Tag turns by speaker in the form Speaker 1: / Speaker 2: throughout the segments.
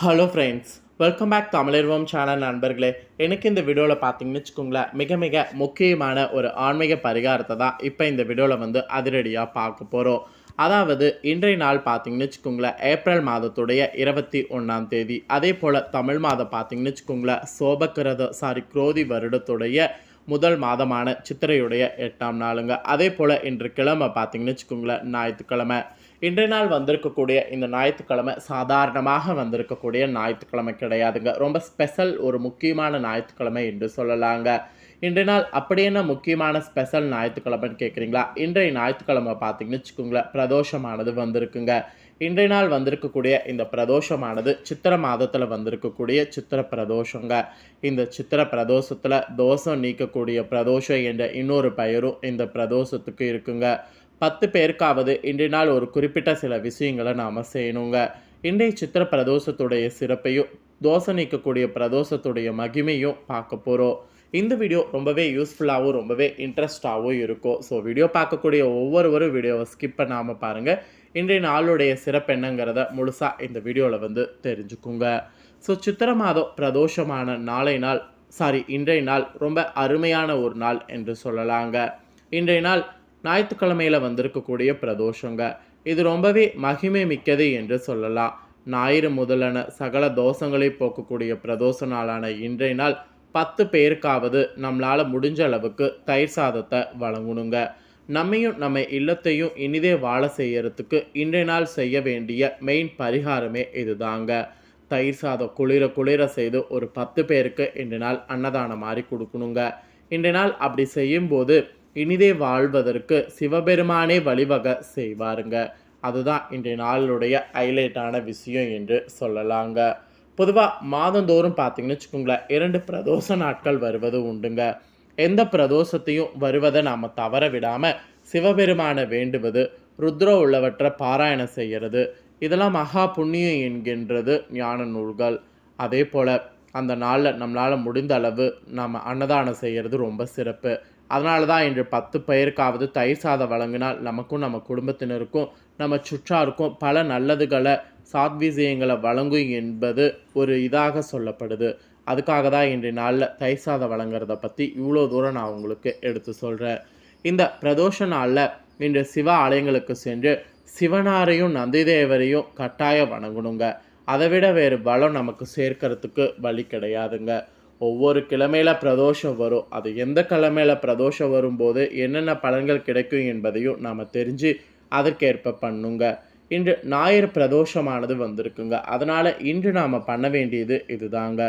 Speaker 1: Hello friends welcome back Tamizharvam channel நண்பர்களே. எனக்கு இந்த வீடியோவில் பார்த்தீங்கன்னு வச்சுக்கோங்களேன் மிக மிக முக்கியமான ஒரு ஆன்மீக பரிகாரத்தை தான் இப்போ இந்த வீடியோவில் வந்து அதிரடியாக பார்க்க போகிறோம் அதாவது இன்றைய நாள் பார்த்தீங்கன்னு வச்சுக்கோங்களேன் ஏப்ரல் மாதத்துடைய இருபத்தி ஒன்றாம் தேதி. அதே போல் தமிழ் மாதம் பார்த்தீங்கன்னு வச்சுக்கோங்களேன் சோபக்கிரத சாரி குரோதி வருடத்துடைய முதல் மாதமான சித்திரையுடைய எட்டாம் நாளுங்க. அதே போல் இன்று கிழமை பார்த்தீங்கன்னு வச்சுக்கோங்களேன் ஞாயிற்றுக்கிழமை. இன்றைய நாள் வந்திருக்கக்கூடிய இந்த ஞாயிற்றுக்கிழமை சாதாரணமாக வந்திருக்கக்கூடிய ஞாயிற்றுக்கிழமை கிடையாதுங்க. ரொம்ப ஸ்பெஷல் ஒரு முக்கியமான ஞாயிற்றுக்கிழமை என்று சொல்லலாங்க. இன்றைய நாள் அப்படி என்ன முக்கியமான ஸ்பெஷல் ஞாயிற்றுக்கிழமைன்னு கேட்குறீங்களா இன்றைய ஞாயிற்றுக்கிழமை பார்த்தீங்கன்னு வச்சுக்கோங்களேன் பிரதோஷமானது வந்திருக்குங்க. இன்றைய நாள் வந்திருக்கக்கூடிய இந்த பிரதோஷமானது சித்திர மாதத்தில் வந்திருக்கக்கூடிய சித்திர பிரதோஷங்க. இந்த சித்திர பிரதோஷத்தில் தோஷம் நீக்கக்கூடிய பிரதோஷம் என்ற இன்னொரு பெயரும் இந்த பிரதோஷத்துக்கு இருக்குங்க. பத்து பேருக்காவது இன்றைய நாள் ஒரு குறிப்பிட்ட சில விஷயங்களை நாம் செய்யணுங்க. இன்றைய சித்திர பிரதோஷத்துடைய சிறப்பையும் தோசை நீக்கக்கூடிய பிரதோஷத்துடைய மகிமையும் பார்க்க போகிறோம் இந்த வீடியோ ரொம்பவே யூஸ்ஃபுல்லாகவும் ரொம்பவே இன்ட்ரெஸ்டாகவும் இருக்கும். ஸோ வீடியோ பார்க்கக்கூடிய ஒவ்வொருவரும் வீடியோவை ஸ்கிப் பண்ணாமல் பாருங்கள் இன்றைய நாளுடைய சிறப்பு என்னங்கிறத முழுசாக இந்த வீடியோவில் வந்து தெரிஞ்சுக்குங்க. ஸோ சித்திர மாதம் பிரதோஷமான நாளை நாள் சாரி இன்றைய நாள் ரொம்ப அருமையான ஒரு நாள் என்று சொல்லலாங்க. இன்றைய நாள் ஞாயிற்றுக்கிழமையில் வந்திருக்கக்கூடிய பிரதோஷங்க. இது ரொம்பவே மகிமை மிக்கது என்று சொல்லலாம். ஞாயிறு முதலான சகல தோஷங்களை போக்கக்கூடிய பிரதோஷ நாளான இன்றைய நாள் பத்து பேருக்காவது நம்மளால் முடிஞ்ச அளவுக்கு தயிர் சாதத்தை வழங்கணுங்க. நம்மையும் நம்ம இல்லத்தையும் இனிதே வாழ செய்யறதுக்கு இன்றைய நாள் செய்ய வேண்டிய மெயின் பரிகாரமே இதுதாங்க. தயிர் சாதம் குளிர குளிர செய்து ஒரு பத்து பேருக்கு இன்றைய நாள் அன்னதானம் மாதிரி கொடுக்கணுங்க. இன்றைய நாள் அப்படி செய்யும்போது இனிதே வாழ்வதற்கு சிவபெருமானே வழிவகை செய்வாருங்க. அதுதான் இன்றைய நாளுடைய ஹைலைட்டான விஷயம் என்று சொல்லலாங்க. பொதுவாக மாதந்தோறும் பார்த்தீங்கன்னு வச்சுக்கோங்களேன் இரண்டு பிரதோஷ நாட்கள் வருவது உண்டுங்க. எந்த பிரதோஷத்தையும் வருவதை நாம் தவற விடாமல் சிவபெருமானை வேண்டுவது ருத்ர உள்ளவற்றை பாராயணம் செய்கிறது இதெல்லாம் மகா புண்ணியம் என்கின்றது ஞான நூல்கள். அதே போல் அந்த நாளில் நம்மளால் முடிந்த அளவு நம்ம அன்னதானம் செய்கிறது ரொம்ப சிறப்பு. அதனால தான் இன்று பத்து பேருக்காவது தயிர் சாதம் வழங்கினால் நமக்கும் நம்ம குடும்பத்தினருக்கும் நம்ம சுற்றாருக்கும் பல நல்லதுகளை சாத்விஜயங்களை வழங்கும் என்பது ஒரு இதாக சொல்லப்படுது. அதுக்காக தான் இன்றைய நாளில் தயிர் சாதம் வழங்குறத பற்றி இவ்வளோ தூரம் நான் உங்களுக்கு எடுத்து சொல்கிறேன் இந்த பிரதோஷ நாளில் இன்று சிவ ஆலயங்களுக்கு சென்று சிவனாரையும் நந்திதேவரையும் கட்டாயம் வணங்கணுங்க. அதை விட வேறு பலம் நமக்கு சேர்க்கறதுக்கு வழி கிடையாதுங்க. ஒவ்வொரு கிழமையில் பிரதோஷம் வரும். அது எந்த கிழமையில் பிரதோஷம் வரும்போது என்னென்ன பலன்கள் கிடைக்கும் என்பதையும் நாம் தெரிஞ்சு அதற்கேற்ப பண்ணுங்க. இன்று ஞாயிறு பிரதோஷமானது வந்திருக்குங்க. அதனால் இன்று நாம் பண்ண வேண்டியது இதுதாங்க.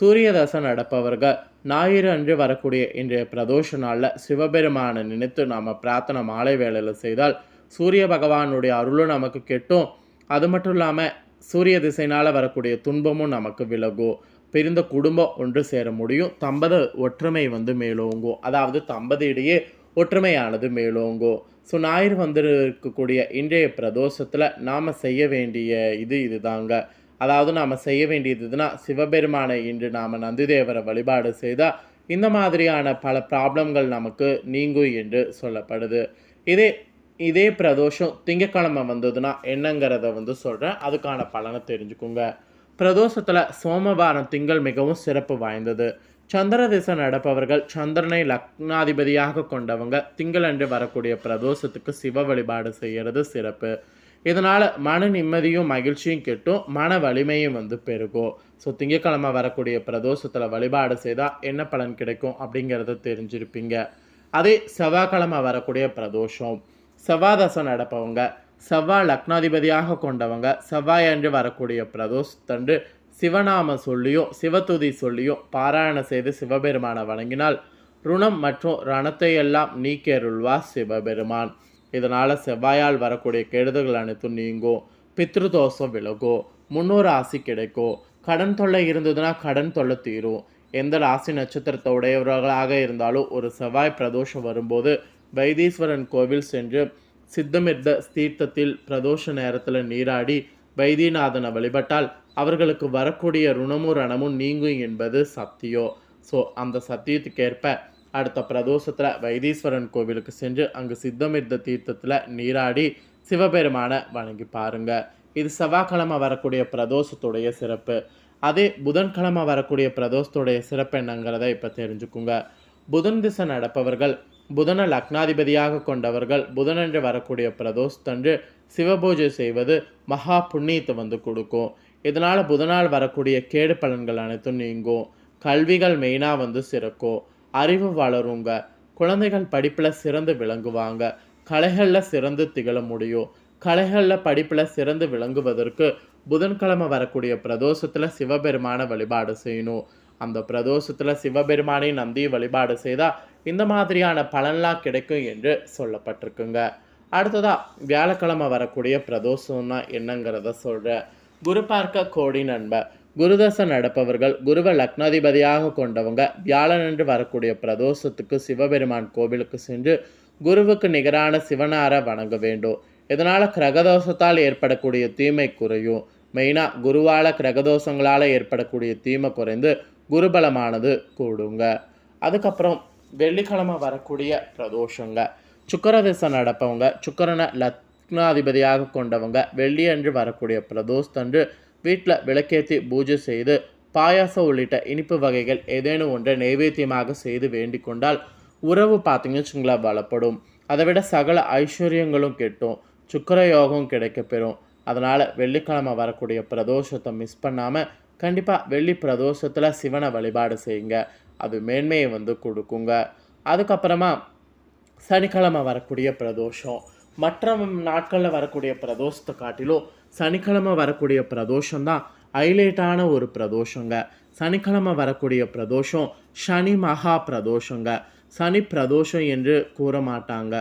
Speaker 1: சூரியதசை நடப்பவர்கள் ஞாயிறு அன்று வரக்கூடிய இன்றைய பிரதோஷ நாளில் சிவபெருமானை நினைத்து நாம் பிரார்த்தனை மாலை வேளையில் செய்தால் சூரிய பகவானுடைய அருளும் நமக்கு கெட்டும். அது மட்டும் இல்லாமல் சூரிய திசைனால் வரக்கூடிய துன்பமும் நமக்கு விலகும். பிரிந்த குடும்பம் ஒன்று சேர முடியும். தம்பத ஒற்றுமை வந்து மேலோங்கும் அதாவது தம்பதியிடையே ஒற்றுமையானது மேலோங்கும் ஸோ ஞாயிறு வந்து இருக்கக்கூடிய இன்றைய பிரதோஷத்தில் நாம் செய்ய வேண்டிய இது இதுதாங்க. அதாவது நாம் செய்ய வேண்டியது சிவபெருமானை இன்று நாம் நந்திதேவரை வழிபாடு செய்தால் இந்த மாதிரியான பல ப்ராப்ளம்கள் நமக்கு நீங்கும் என்று சொல்லப்படுது. இதே இதே பிரதோஷம் திங்கக்கிழமை வந்ததுன்னா என்னங்கிறத வந்து சொல்கிறேன் அதுக்கான பலனை தெரிஞ்சுக்கோங்க. பிரதோஷத்தில் சோமவாரம் திங்கள் மிகவும் சிறப்பு வாய்ந்தது. சந்திர திசை நடப்பவர்கள் சந்திரனை லக்னாதிபதியாக கொண்டவங்க. திங்களன்று வரக்கூடிய பிரதோஷத்துக்கு சிவ வழிபாடு செய்கிறது சிறப்பு. இதனால் மன நிம்மதியும் மகிழ்ச்சியும் கிட்டும் மன வலிமையும் வந்து பெருகும். ஸோ திங்கக்கிழமை வரக்கூடிய பிரதோஷத்தில் வழிபாடு செய்தால் என்ன பலன் கிடைக்கும் அப்படிங்கிறத தெரிஞ்சிருப்பீங்க. அதே செவ்வாய்க்கிழமை வரக்கூடிய பிரதோஷம். செவ்வாதசம் நடப்பவங்க செவ்வாய் லக்னாதிபதியாக கொண்டவங்க செவ்வாய் அன்று வரக்கூடிய பிரதோஷத்தன்று சிவநாம சொல்லியும் சிவத்துதி சொல்லியும் பாராயணம் செய்து சிவபெருமானை வணங்கினால் ருணம் மற்றும் ரணத்தை எல்லாம் நீக்கருள்வா சிவபெருமான். இதனால் செவ்வாயால் வரக்கூடிய கெடுதல்கள் அனைத்தும் நீங்கும் பித்ருதோஷம் விலகும் முன்னூறு ஆசி கிடைக்கும் கடன் தொல்லை இருந்ததுன்னா கடன் தொல்லை தீரும். எந்த ராசி நட்சத்திரத்தை உடையவர்களாக இருந்தாலும் ஒரு செவ்வாய் பிரதோஷம் வரும்போது வைத்தீஸ்வரன் கோவில் சென்று சித்தமிர்த தீர்த்தத்தில் பிரதோஷ நேரத்தில் நீராடி வைத்தியநாதனை வழிபட்டால் அவர்களுக்கு வரக்கூடிய ருணமும் ரணமும் நீங்கும் என்பது சத்தியம் ஸோ அந்த சத்தியத்துக்கேற்ப அடுத்த பிரதோஷத்தில் வைத்தீஸ்வரன் கோவிலுக்கு சென்று அங்கு சித்தமிர்த தீர்த்தத்தில் நீராடி சிவபெருமானை வணங்கி பாருங்க. இது செவ்வாய்க்கிழமை வரக்கூடிய பிரதோஷத்துடைய சிறப்பு. அதே புதன்கிழமை வரக்கூடிய பிரதோஷத்துடைய சிறப்பு என்னங்கிறத இப்போ தெரிஞ்சுக்குங்க. புதன் திசை நடப்பவர்கள் புதனை லக்னாதிபதியாக கொண்டவர்கள் புதனன்று வரக்கூடிய பிரதோஷத்தன்று சிவபூஜை செய்வது மகா புண்ணியத்தை வந்து கொடுக்கும். இதனால் புதனால் வரக்கூடிய கேடு பலன்கள் அனைத்தும் நீங்கும். கல்விகள் மெயினாக வந்து சிறக்கும். அறிவு வளருங்க. குழந்தைகள் படிப்பில் சிறந்து விளங்குவாங்க. கலைகளில் சிறந்து திகழ முடியும். கலைகளில் படிப்பில் சிறந்து விளங்குவதற்கு புதன்கிழமை வரக்கூடிய பிரதோஷத்தில் சிவபெருமான வழிபாடு செய்யணும். அந்த பிரதோஷத்தில் சிவபெருமானை நந்தி வழிபாடு செய்தால் இந்த மாதிரியான பலன்லாம் கிடைக்கும் என்று சொல்லப்பட்டிருக்குங்க. அடுத்ததாக வியாழக்கிழமை வரக்கூடிய பிரதோஷம்னா என்னங்கிறத சொல்கிறேன் குரு பார்க்க கோடி நண்பர் குருதசை நடப்பவர்கள் குருவை லக்னாதிபதியாக கொண்டவங்க வியாழனன்று வரக்கூடிய பிரதோஷத்துக்கு சிவபெருமான் கோவிலுக்கு சென்று குருவுக்கு நிகரான சிவனார வணங்க வேண்டும். இதனால் கிரகதோஷத்தால் ஏற்படக்கூடிய தீமை குறையும். மெயினாக குருவால் கிரகதோஷங்களால் ஏற்படக்கூடிய தீமை குறைந்து குருபலமானது கூடுங்க. அதுக்கப்புறம் வெள்ளிக்கிழமை வரக்கூடிய பிரதோஷங்க. சுக்கரதசை நடப்பவங்க சுக்கரனை லக்னாதிபதியாக கொண்டவங்க வெள்ளியன்று வரக்கூடிய பிரதோஷத்தன்று வீட்டில் விளக்கேற்றி பூஜை செய்து பாயாசம் உள்ளிட்ட இனிப்பு வகைகள் ஏதேனும் ஒன்றை நைவேத்தியமாக செய்து வேண்டிக் கொண்டால் உறவு பார்த்தீங்கன்னு வச்சுங்களேன் பலப்படும். அதை விட சகல ஐஸ்வர்யங்களும் கெட்டும். சுக்கர யோகம் கிடைக்கப்பெறும். அதனால் வெள்ளிக்கிழமை வரக்கூடிய பிரதோஷத்தை மிஸ் பண்ணாமல் கண்டிப்பாக வெள்ளி பிரதோஷத்தில் சிவனை வழிபாடு செய்யுங்க. அது மேன்மையை வந்து கொடுக்குங்க. அதுக்கப்புறமா சனிக்கிழமை வரக்கூடிய பிரதோஷம். மற்ற நாட்களில் வரக்கூடிய பிரதோஷத்தை காட்டிலும் சனிக்கிழமை வரக்கூடிய பிரதோஷம் தான் ஹைலைட்டான ஒரு பிரதோஷங்க. சனிக்கிழமை வரக்கூடிய பிரதோஷம் சனி மகா பிரதோஷங்க. சனி பிரதோஷம் என்று கூற மாட்டாங்க.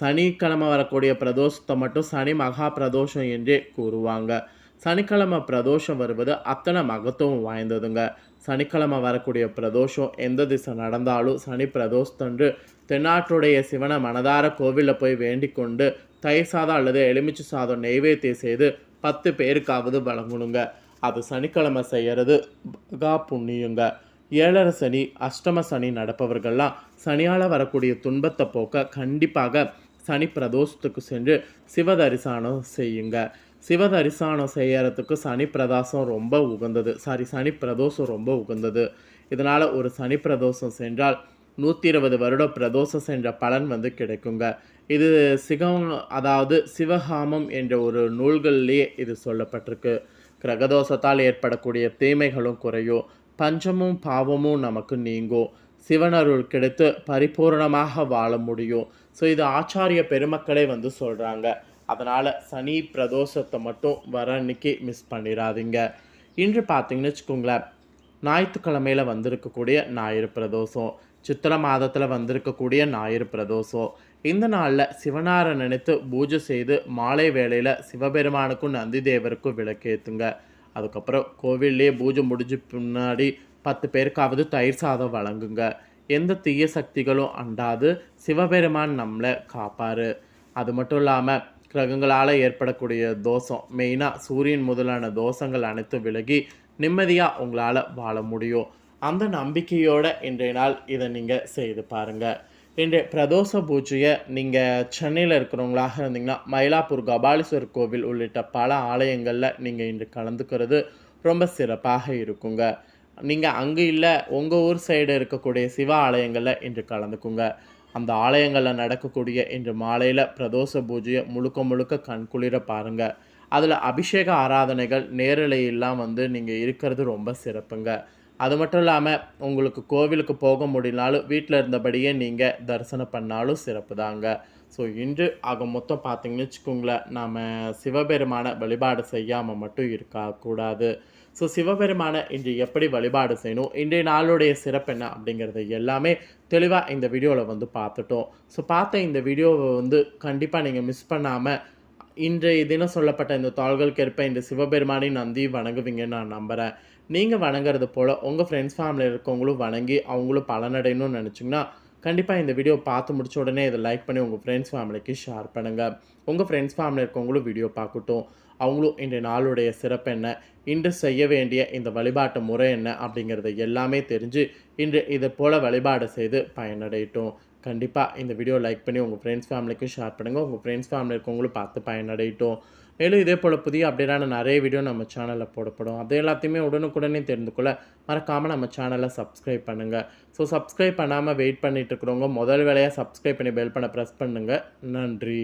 Speaker 1: சனிக்கிழமை வரக்கூடிய பிரதோஷத்தை மட்டும் சனி மகா பிரதோஷம் என்றே கூறுவாங்க. சனிக்கிழமை பிரதோஷம் வருவது அத்தனை மகத்துவம் வாய்ந்ததுங்க. சனிக்கிழமை வரக்கூடிய பிரதோஷம் எந்த திசை நடந்தாலும் சனி பிரதோஷத்தன்று தென்னாட்டுடைய சிவனை மனதார கோவிலில் போய் வேண்டிக் கொண்டு தயிர் சாதம் அல்லது எலுமிச்சை சாதம் நெய்வேத்தியம் செய்து பத்து பேருக்காவது வழங்கணுங்க. அது சனிக்கிழமை செய்கிறது மகா புண்ணியுங்க. ஏழரை சனி அஷ்டம சனி நடப்பவர்கள்லாம் சனியால் வரக்கூடிய துன்பத்தை போக்க கண்டிப்பாக சனி பிரதோஷத்துக்கு சென்று சிவ தரிசனம் செய்யுங்க. சிவ தரிசனம் செய்யறதுக்கு சனி பிரதாசம் ரொம்ப உகந்தது. சாரி சனி பிரதோஷம் ரொம்ப உகந்தது. இதனால் ஒரு சனி பிரதோஷம் சென்றால் நூற்றி இருபது வருட பிரதோஷம் சென்ற பலன் வந்து கிடைக்குங்க. இது சிகம் அதாவது சிவகாமம் என்ற ஒரு நூல்கள்லேயே இது சொல்லப்பட்டிருக்கு. கிரகதோஷத்தால் ஏற்படக்கூடிய தீமைகளும் குறையும். பஞ்சமும் பாவமும் நமக்கு நீங்கும். சிவனருள் கிடைத்து பரிபூர்ணமாக வாழ முடியும். ஸோ இது ஆச்சாரிய பெருமக்களே வந்து சொல்கிறாங்க அதனால் சனி பிரதோஷத்தை மட்டும் வர அன்னைக்கு மிஸ் பண்ணிடாதீங்க. இன்று பார்த்தீங்கன்னு வச்சுக்கோங்களேன் ஞாயிற்றுக்கிழமையில் வந்திருக்கக்கூடிய ஞாயிறு பிரதோஷம் சித்திர மாதத்தில் வந்திருக்கக்கூடிய ஞாயிறு பிரதோஷம். இந்த நாளில் சிவனாரை நினைத்து பூஜை செய்து மாலை வேளையில் சிவபெருமானுக்கும் நந்தி தேவருக்கும் விளக்கேற்றுங்க அதுக்கப்புறம் கோவில்லேயே பூஜை முடிஞ்ச பின்னாடி பத்து பேருக்காவது தயிர் சாதம் வழங்குங்க. எந்த தீய சக்திகளும் அண்டாது சிவபெருமான் நம்மளை காப்பாரு. அது மட்டும் இல்லாமல் கிரகங்களால் ஏற்படக்கூடிய தோஷம். மெயினாக சூரியன் முதலான தோஷங்கள் அனைத்தும் விலகி நிம்மதியாக உங்களால் வாழ முடியும். அந்த நம்பிக்கையோடு இன்றைய நாள் இதை நீங்கள் செய்து பாருங்கள் இன்றைய பிரதோஷ பூஜையை நீங்கள் சென்னையில் இருக்கிறவங்களாக இருந்தீங்கன்னா மயிலாப்பூர் கபாலீஸ்வரர் கோவில் உள்ளிட்ட பல ஆலயங்களில் நீங்கள் இன்று கலந்துக்கிறது ரொம்ப சிறப்பாக இருக்குங்க. நீங்கள் அங்கே இல்லை உங்கள் ஊர் சைடு இருக்கக்கூடிய சிவ ஆலயங்களில் இன்று கலந்துக்குங்க. அந்த ஆலயங்களில் நடக்கக்கூடிய இன்று மாலையில் பிரதோஷ பூஜையை முழுக்க முழுக்க கண்குளிர பாருங்கள் அதில் அபிஷேக ஆராதனைகள் நேரலையெல்லாம் வந்து நீங்கள் இருக்கிறது ரொம்ப சிறப்புங்க. அது மட்டும் இல்லாமல் உங்களுக்கு கோவிலுக்கு போக முடியலனாலும் வீட்டில் இருந்தபடியே நீங்கள் தரிசனம் பண்ணாலும் சிறப்பு தாங்க ஸோ இன்று ஆக மொத்தம் பார்த்தீங்கன்னு வச்சுக்கோங்களேன் நாம் சிவபெருமான வழிபாடு செய்யாமல் மட்டும் இருக்கக்கூடாது ஸோ சிவபெருமானை இன்று எப்படி வழிபாடு செய்யணும் இன்றைய நாளுடைய சிறப்பு என்ன அப்படிங்கிறது எல்லாமே தெளிவாக இந்த வீடியோவில் வந்து பார்த்துட்டோம். ஸோ பார்த்த இந்த வீடியோவை வந்து கண்டிப்பாக நீங்கள் மிஸ் பண்ணாமல் இன்றைய தினம் சொல்லப்பட்ட இந்த தாள்களுக்கேற்ப இந்த சிவபெருமானை நந்தி வணங்குவீங்கன்னு நான் நம்புகிறேன் நீங்கள் வணங்குறது போல் உங்கள் ஃப்ரெண்ட்ஸ் ஃபேமிலியில் இருக்கவங்களும் வணங்கி அவங்களும் பலனடையணும்னு நினச்சிங்கன்னா கண்டிப்பாக இந்த வீடியோ பார்த்து முடிச்ச உடனே இதை லைக் பண்ணி உங்கள் ஃப்ரெண்ட்ஸ் ஃபேமிலிக்கு ஷேர் பண்ணுங்கள் உங்கள் ஃப்ரெண்ட்ஸ் ஃபேமிலி இருக்கவங்களும் வீடியோ பார்க்கட்டும். அவங்களும் இன்றைய நாளுடைய சிறப்பு என்ன? இன்று செய்ய வேண்டிய இந்த வழிபாட்டு முறை என்ன? அப்படிங்கிறத எல்லாமே தெரிஞ்சு இன்று இதை போல் வழிபாடு செய்து பயனடையட்டும். கண்டிப்பாக இந்த வீடியோ லைக் பண்ணி உங்கள் ஃப்ரெண்ட்ஸ் ஃபேமிலிக்கும் ஷேர் பண்ணுங்கள் உங்கள் ஃப்ரெண்ட்ஸ் ஃபேமிலி இருக்கவங்களும் பார்த்து பயனடையட்டும். மேலும் இதே போல் புதிய அப்டேட்டான நிறைய வீடியோ நம்ம சேனலில் போடப்படும். அது எல்லாத்தையுமே உடனுக்குடனே தெரிந்து கொள்ள மறக்காமல் நம்ம சேனலை சப்ஸ்கிரைப் பண்ணுங்கள் ஸோ சப்ஸ்கிரைப் பண்ணாமல் வெயிட் பண்ணிகிட்டு இருக்கிறவங்க முதல் வேலையாக சப்ஸ்கிரைப் பண்ணி பெல் பண்ண ப்ரெஸ் பண்ணுங்கள் நன்றி.